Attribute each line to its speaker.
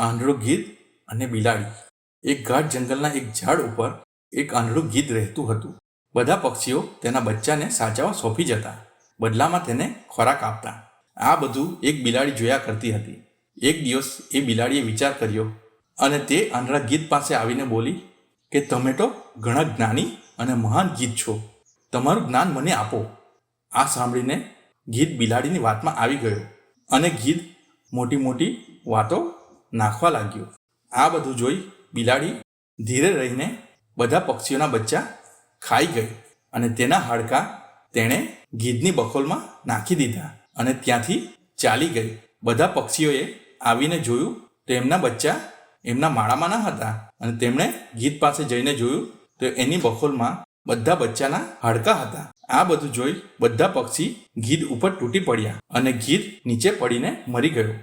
Speaker 1: આંધળો ગીધ અને બિલાડી. એક ગાઢ જંગલના એક ઝાડ ઉપર એક આંધળું ગીધ રહેતું હતું. બધા પક્ષીઓ તેના બચ્ચાને સાચવવા સોંપી જતા, બદલામાં તેને ખોરાક આપતા. આ બધું એક બિલાડી જોયા કરતી હતી. એક દિવસ એ બિલાડીએ વિચાર કર્યો અને તે આંધળા ગીધ પાસે આવીને બોલી કે, તમે તો ઘણા જ્ઞાની અને મહાન ગીધ છો. તમારું જ્ઞાન મને આપો. આ સાંભળીને ગીધ બિલાડીની વાતમાં આવી ગયો અને ગીધ મોટી મોટી વાતો નાખવા લાગ્યો. આ બધું જોઈ બિલાડી ધીરે રહીને બધા પક્ષીઓના બચ્ચા ખાઈ ગઈ અને તેના હાડકાં તેણે ગીધની બખોલમાં નાખી દીધા અને ત્યાંથી ચાલી ગઈ. બધા પક્ષીઓએ આવીને જોયું તો એમના બચ્ચા એમના માળામાં ન હતા અને તેમણે ગીધ પાસે જઈને જોયું તો એની બખોલમાં બધા બચ્ચાના હાડકાં હતા. આ બધું જોઈ બધા પક્ષી ગીધ ઉપર તૂટી પડ્યા અને ગીધ નીચે પડીને મરી ગયો.